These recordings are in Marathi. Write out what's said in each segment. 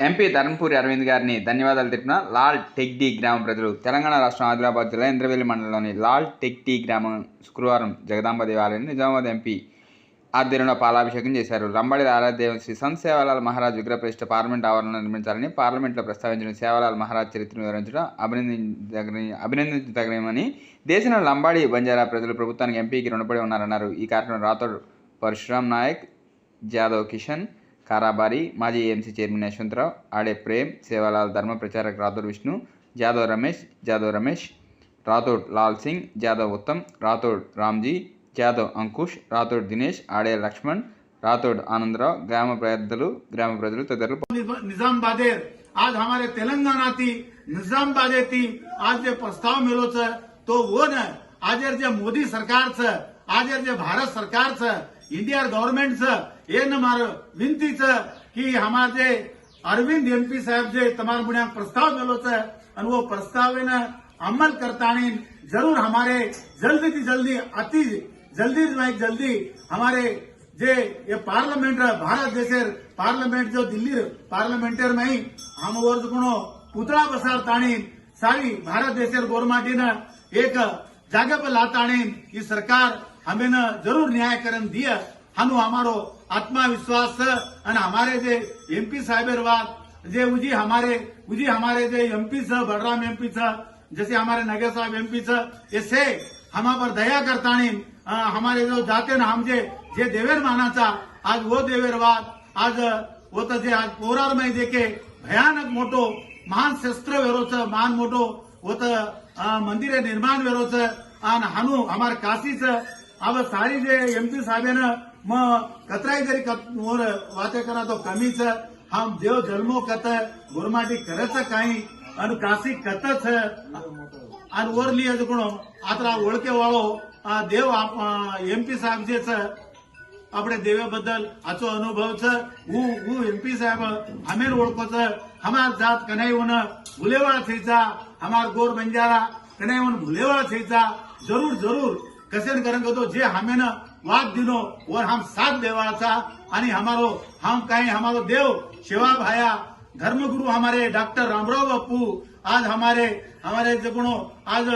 ఎంపీ ధర్మపూరి అరవింద్ గారిని ధన్యవాదాలు తెలిపిన లాల్ టెక్డీ గ్రామ ప్రజలు తెలంగాణ రాష్ట్రం ఆదిలాబాద్ జిల్లా ఇంద్రవెల్లి మండలంలోని లాల్ టెక్టీ గ్రామం శుక్రవారం జగదాంబ దేవాలయాన్ని నిజామాబాద్ ఎంపీ ఆధ్వర్యంలో పాలాభిషేకం చేశారు. రంబడి ఆరాధ్య శ్రీ సంత్ సేవాలాల్ మహారాజ్ విగ్రహప్రతిష్ట పార్లమెంట్ ఆవరణలో నిర్మించాలని పార్లమెంట్లో ప్రస్తావించిన సేవాలాల్ మహారాజ్ చరిత్రను వివరించడం అభినందించదగిన అభినందించదగినమని దేశంలో లంబాడి బంజారా ప్రజలు ప్రభుత్వానికి ఎంపీకి రుణపడి ఉన్నారన్నారు. ఈ కార్యక్రమం రాథోడ్ పరశురామ్ నాయక్ జాదవ్ కిషన్ కారాబారి మాజీ ఏఎంసీ చైర్మన్ యశ్వంతరావు ఆడే ప్రేమ్ సేవాలాల్ ధర్మ ప్రచారక్ రాథోడ్ విష్ణు జాదవ్ రమేష్ జాదవ్ రమేష్ రాథోడ్ లాల్ సింగ్ జాదవ్ ఉత్తమ్ రాథోడ్ రామ్జీ జాదవ్ అంకుష్ రాథోడ్ దినేష్ ఆడే లక్ష్మణ్ రాథోడ్ ఆనందరావు గ్రామ పెద్దలు గ్రామ ప్రజలు తదితరులు निजामबादेर आज हमारे तेलंगणाती निजामबादेती आज जे प्रस्ताव मेलो छ तो वो न आजर जे मोदी सरकार छ आजर जे भारत सरकार ಎನ್ಡಿಆರ್ ये ಏನ್ ಮಾರು ವಿನಂತಿ कि हमार जे अरविंद एमपी साहब जे तमार मुड़िया प्रस्ताव मिलो छ और वो प्रस्ताव ने अमल करतानी जरूर हमारे जल्दी से जल्दी अति जल्दी से जल्दी हमारे जे ये पार्लियामेंट भारत देशेर पार्लियामेंट जो दिल्ली पार्लियामेंटेर में ही हम वर्ष को पुतला बसार ताणी सारी भारत देशेर गोरमाटी ने एक जागे पर लातानी ये सरकार हमें न जरूर न्याय करण दिया हम हमारो आत्मविश्वास છે અને हमारे जे एमपी साहेबर बात जे उजी हमारे उजी हमारे जे एमपी छ बलराम एमपी छ जैसे हमारे नगर साहब एमपी छ ऐसे हम पर दया करतानी अ, हमारे जो जाते ना हम जे जे देवेर मानाचा आज वो देवेर वाद आज वो तर जे आज पोरार मध्ये देखे भयानक मोठो महान शस्त्र वेरो छ महान मोठो वो तर अ, मंदिरे निर्माण वेरो छ आणि हानू हमारे काशी छ अब सारी जे एमपी साहेबानं मग कतराई जरी कत- मोर वाते करा तो कमीच हम देव जन्मो कत गुरमाटी करच काही आणि काशी कतच आणि वरली अज कोण आता ओळखे वाळो आ, देव एमपी साहेब जे छ આપણે દેવે બદલ આચો અનુભવ છે હું હું એમપી સાહેબ હમેર ઓળખો છે હમાર જાત કનાઈઓન ભૂલેવાળ થઈ જા હમાર ગોર બંજારા કનાઈઓન ભૂલેવાળ થઈ જા जरूर जरूर कसे करेंगे तो जे हमें वाद दिनो और हम साथ देवाचा आणि हमारो हम काही हमारो देव शिवा भाया धर्मगुरु हमारे डॉक्टर रामराव बापू आज हमारे हमारे जगणो आज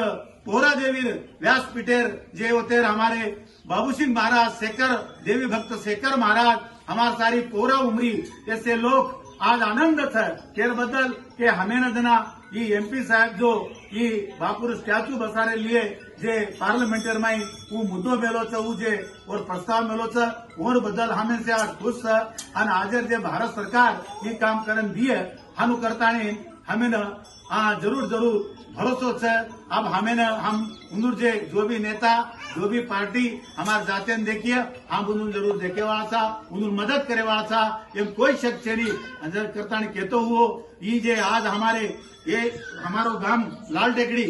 पोहरा देवी व्यासपीठेर जे होते हमारे बाबू सिंह महाराज शेखर देवी भक्त शेखर महाराज हमार सारी पोरा उमरी ऐसे लोग आज आनंद था केर बदल के हमें न देना एमपी साहब जो ये बापुर स्टैच्यू बसारे लिए जे पार्लियामेंटर माई ऊ मुद्दो मेलो छ वो जे और प्रस्ताव मेलो छ और बदल हमे से आज खुश छ आणि आज जे भारत सरकार ये काम करन दिए हानु करतानी हमेन न हाँ जरूर जरूर भरोसो से अब हमें न हम उन्दुर जे जो भी नेता जो भी पार्टी हमारे जाते देखिए हम उन्हें जरूर देखे वाला था उन्हें मदद करे वाला था। ये कोई शक छे नहीं अंदर करता नहीं कहते हुए ये जे आज हमारे ये हमारो गाम लाल टेकड़ी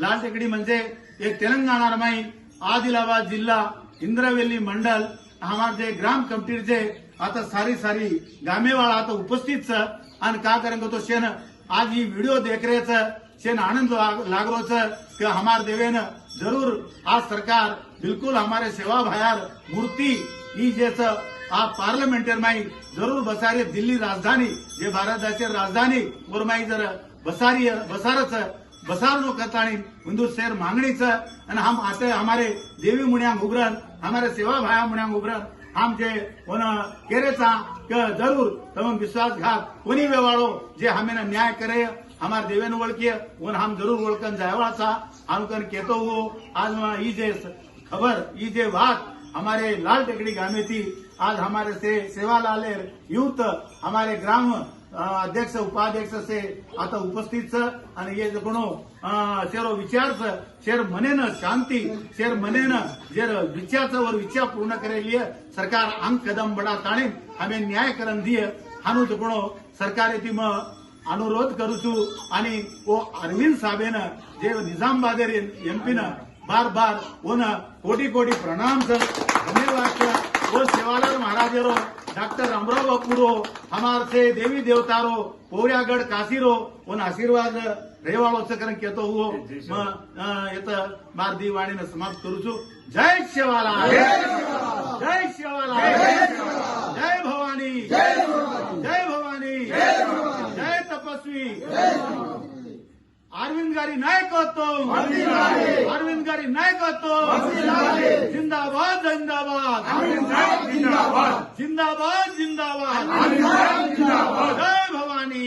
लाल टेकड़ी म्हणजे एक तेलंगाणा रमाई आदिलाबाद जिल्हा इंद्रवेली मंडल हमारे जे ग्राम कमिटी जे आता सारी सारी गामेवाळा आता उपस्थित छ। आणि का करेंगे तो शेन आज ये वीडियो देख रहे से आनंद लागरो कि हमार देवे न जरूर आज सरकार बिल्कुल हमारे सेवा भायार मूर्ति ही जेच आप पार्लमेंटर माई जरूर बसारी दिल्ली राजधानी जे भारत राजधानी और माई जर बसारी बसारच बसार नो करताणी हिंदू शेर मागणीच आणि हम आते हमारे देवी मुण्या उभरण हमारे सेवा भाया म्हणून उभरण केरे केरेचा के जरूर तमाम विश्वासघात कोणी वेवाळो जे हमेन न्याय करे हमार देवेन ओळखीय उन हम जरूर ओळखन जायवाचा हम कन केतो हो आज ई जे खबर ई जे बात हमारे लाल टेकड़ी गामे थी आज हमारे से सेवा लाले युथ हमारे ग्राम अध्यक्ष उपाध्यक्ष से आता उपस्थित छ आणि ये जो कोणो शेरो विचार शेर मने न शांति शेर मने न जेर विचार छ विचार पूर्ण करेली सरकार अंग कदम बड़ा ताणी हमें न्याय करण दिए हानू जगणो कोणो सरकार येती मग अनुरोध करू છું आणि ओ अरविंद साहेबेन जे निजामबादेर एमपी न बार बार ओन कोटी कोटी प्रणाम सर धन्यवाद वो सेवालाल महाराजरो डॉक्टर रामराव बापूरो हमार से देवी देवतारो पोऱ्यागड काशीरो ओन आशीर्वाद रेवाळो कारण केतो हुओ. येत मार दी वाणीनं समाप्त करू છું जय शेवालाल जय भवानी जय भवानी! अरविंद गारी नायक होतो अरविंद गारी नायक होतो जिंदाबाद जिंदाबाद. जिंदाबाद जिंदाबाद. जय भवानी.